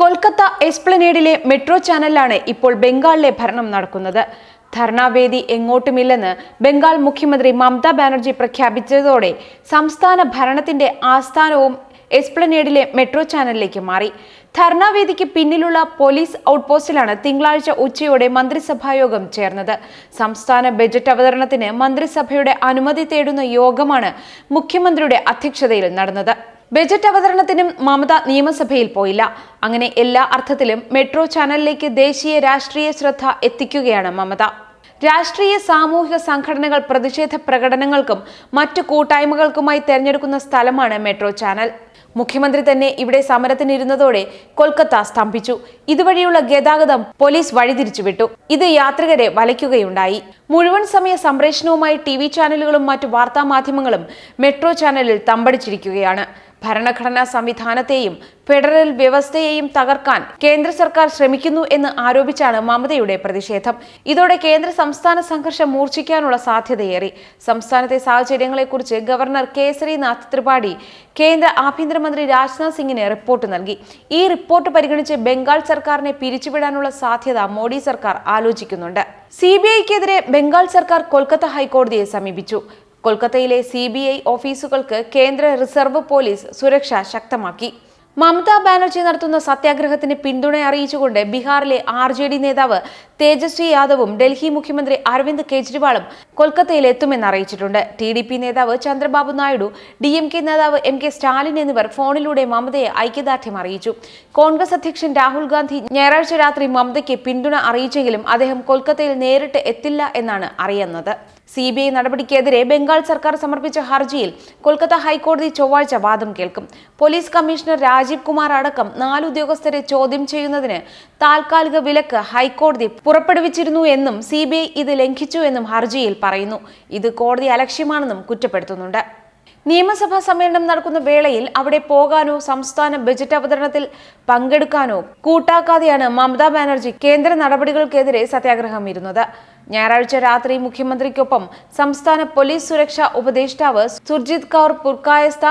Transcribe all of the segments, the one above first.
Kolkata എസ്പ്ലനേഡിലെ metro ചാനലിലാണ് ഇപ്പോൾ ബംഗാളിലെ ഭരണം നടക്കുന്നത്. ധർണാവേദി എങ്ങോട്ടുമില്ലെന്ന് ബംഗാൾ മുഖ്യമന്ത്രി മമതാ ബാനർജി പ്രഖ്യാപിച്ചതോടെ സംസ്ഥാന ഭരണത്തിന്റെ ആസ്ഥാനവും എസ്പ്ലനേഡിലെ മെട്രോ ചാനലിലേക്ക് മാറി. ധർണാവേദിക്ക് പിന്നിലുള്ള പോലീസ് ഔട്ട്പോസ്റ്റിലാണ് തിങ്കളാഴ്ച ഉച്ചയോടെ മന്ത്രിസഭായോഗം ചേർന്നത്. സംസ്ഥാന ബജറ്റ് അവതരണത്തിന് മന്ത്രിസഭയുടെ അനുമതി തേടുന്ന യോഗമാണ് മുഖ്യമന്ത്രിയുടെ അധ്യക്ഷതയിൽ നടന്നത്. ബജറ്റ് അവതരണത്തിനും മമത നിയമസഭയിൽ പോയില്ല. അങ്ങനെ എല്ലാ അർത്ഥത്തിലും മെട്രോ ചാനലിലേക്ക് ദേശീയ രാഷ്ട്രീയ ശ്രദ്ധ എത്തിക്കുകയാണ് മമത. രാഷ്ട്രീയ സാമൂഹിക സംഘടനകൾ പ്രതിഷേധ പ്രകടനങ്ങൾക്കും മറ്റു കൂട്ടായ്മകൾക്കുമായി തെരഞ്ഞെടുക്കുന്ന സ്ഥലമാണ് മെട്രോ ചാനൽ. മുഖ്യമന്ത്രി തന്നെ ഇവിടെ സമരത്തിനിരുന്നതോടെ കൊൽക്കത്ത സ്തംഭിച്ചു. ഇതുവഴിയുള്ള ഗതാഗതം പോലീസ് വഴിതിരിച്ചുവിട്ടു. ഇത് യാത്രികരെ വലയ്ക്കുകയുണ്ടായി. മുഴുവൻ സമയ സംപ്രേഷണവുമായി ടി ചാനലുകളും മറ്റു വാർത്താ മാധ്യമങ്ങളും മെട്രോ ചാനലിൽ തമ്പടിച്ചിരിക്കുകയാണ്. ഭരണഘടനാ സംവിധാനത്തെയും ഫെഡറൽ വ്യവസ്ഥയെയും തകർക്കാൻ കേന്ദ്ര സർക്കാർ ശ്രമിക്കുന്നു എന്ന് ആരോപിച്ചാണ് മമതയുടെ പ്രതിഷേധം. ഇതോടെ കേന്ദ്ര സംസ്ഥാന സംഘർഷം മൂർച്ഛിക്കാനുള്ള സാധ്യതയേറി. സംസ്ഥാനത്തെ സാഹചര്യങ്ങളെക്കുറിച്ച് ഗവർണർ കേസരിനാഥ് ത്രിപാഠി കേന്ദ്ര ആഭ്യന്തരമന്ത്രി രാജ്നാഥ് സിംഗിന് റിപ്പോർട്ട് നൽകി. ഈ റിപ്പോർട്ട് പരിഗണിച്ച് ബംഗാൾ സർക്കാരിനെ പിരിച്ചുവിടാനുള്ള സാധ്യത മോഡി സർക്കാർ ആലോചിക്കുന്നുണ്ട്. സി ബി ഐക്കെതിരെ ബംഗാൾ സർക്കാർ കൊൽക്കത്ത ഹൈക്കോടതിയെ സമീപിച്ചു. കൊൽക്കത്തയിലെ സി ബി ഐ ഓഫീസുകൾക്ക് കേന്ദ്ര റിസർവ് പോലീസ് സുരക്ഷ ശക്തമാക്കി. മമതാ ബാനർജി നടത്തുന്ന സത്യാഗ്രഹത്തിന് പിന്തുണ അറിയിച്ചുകൊണ്ട് ബീഹാറിലെ ആർ ജെ ഡി നേതാവ് തേജസ്വി യാദവും ഡൽഹി മുഖ്യമന്ത്രി അരവിന്ദ് കെജ്രിവാളും കൊൽക്കത്തയിൽ എത്തുമെന്ന് അറിയിച്ചിട്ടുണ്ട് ടി ഡി പി നേതാവ് Chandrababu Naidu D M K നേതാവ് എം കെ സ്റ്റാലിൻ എന്നിവർ ഫോണിലൂടെ മമതയെ ഐക്യദാർഢ്യം അറിയിച്ചു. കോൺഗ്രസ് അധ്യക്ഷൻ രാഹുൽ ഗാന്ധി ഞായറാഴ്ച രാത്രി മമതയ്ക്ക് പിന്തുണ അറിയിച്ചെങ്കിലും അദ്ദേഹം കൊൽക്കത്തയിൽ നേരിട്ട് എത്തില്ല എന്നാണ് അറിയുന്നത്. സി ബി ഐ നടപടിക്കെതിരെ ബംഗാൾ സർക്കാർ സമർപ്പിച്ച ഹർജിയിൽ കൊൽക്കത്ത ഹൈക്കോടതി ചൊവ്വാഴ്ച വാദം കേൾക്കും. പോലീസ് കമ്മീഷണർ രാജീവ് കുമാർ അടക്കം നാല് ഉദ്യോഗസ്ഥരെ ചോദ്യം ചെയ്യുന്നതിന് താൽക്കാലിക വിലക്ക് ഹൈക്കോടതി പുറപ്പെടുവിച്ചിരുന്നു എന്നും സി ഇത് ലംഘിച്ചു എന്നും ഹർജിയിൽ പറയുന്നു. ഇത് കോടതി അലക്ഷ്യമാണെന്നും കുറ്റപ്പെടുത്തുന്നുണ്ട്. നിയമസഭാ സമ്മേളനം നടക്കുന്ന വേളയിൽ അവിടെ പോകാനോ സംസ്ഥാന ബജറ്റ് അവതരണത്തിൽ പങ്കെടുക്കാനോ കൂട്ടാക്കാതെയാണ് മമതാ ബാനർജി കേന്ദ്ര നടപടികൾക്കെതിരെ സത്യാഗ്രഹം ഇരുന്നത്. ഞായറാഴ്ച രാത്രി മുഖ്യമന്ത്രിക്കൊപ്പം സംസ്ഥാന പോലീസ് സുരക്ഷാ ഉപദേഷ്ടാവ് സുർജിത് കൗർ പുർക്കായസ്ത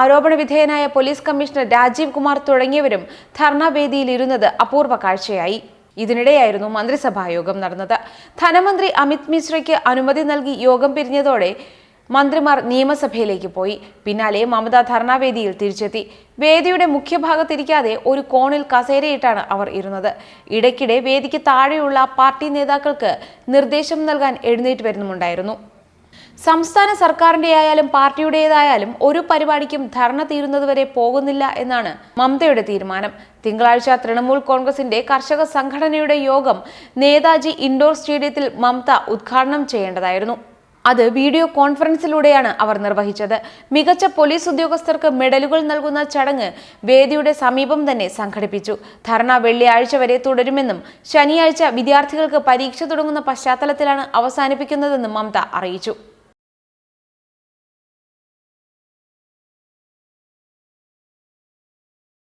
ആരോപണ വിധേയനായ പോലീസ് കമ്മീഷണർ രാജീവ് കുമാർ തുടങ്ങിയവരും ധർണാവേദിയിൽ ഇരുന്നത് അപൂർവ കാഴ്ചയായി. ഇതിനിടെയായിരുന്നു മന്ത്രിസഭാ യോഗം നടന്നത്. ധനമന്ത്രി അമിത് മിശ്രയ്ക്ക് അനുമതി നൽകി യോഗം പിരിഞ്ഞതോടെ മന്ത്രിമാർ നിയമസഭയിലേക്ക് പോയി. പിന്നാലെ മമത ധർണാവേദിയിൽ തിരിച്ചെത്തി. വേദിയുടെ മുഖ്യഭാഗത്തിരിക്കാതെ ഒരു കോണിൽ കസേരയിട്ടാണ് അവർ ഇരുന്നത്. ഇടയ്ക്കിടെ വേദിക്ക് താഴെയുള്ള പാർട്ടി നേതാക്കൾക്ക് നിർദ്ദേശം നൽകാൻ എഴുന്നേറ്റ് വരുന്നുമുണ്ടായിരുന്നു. സംസ്ഥാന സർക്കാരിന്റെ ആയാലും പാർട്ടിയുടേതായാലും ഒരു പരിപാടിക്കും ധർണ തീരുന്നതുവരെ പോകുന്നില്ല എന്നാണ് മമതയുടെ തീരുമാനം. തിങ്കളാഴ്ച തൃണമൂൽ കോൺഗ്രസിന്റെ കർഷക സംഘടനയുടെ യോഗം നേതാജി ഇൻഡോർ സ്റ്റേഡിയത്തിൽ മമത ഉദ്ഘാടനം ചെയ്യേണ്ടതായിരുന്നു. അത് വീഡിയോ കോൺഫറൻസിലൂടെയാണ് അവർ നിർവഹിച്ചത്. മികച്ച പോലീസ് ഉദ്യോഗസ്ഥർക്ക് മെഡലുകൾ നൽകുന്ന ചടങ്ങ് വേദിയുടെ സമീപം തന്നെ സംഘടിപ്പിച്ചു. ധർണ വെള്ളിയാഴ്ച വരെ തുടരുമെന്നും ശനിയാഴ്ച വിദ്യാർത്ഥികൾക്ക് പരീക്ഷ തുടങ്ങുന്ന പശ്ചാത്തലത്തിലാണ് അവസാനിപ്പിക്കുന്നതെന്നും മമത അറിയിച്ചു.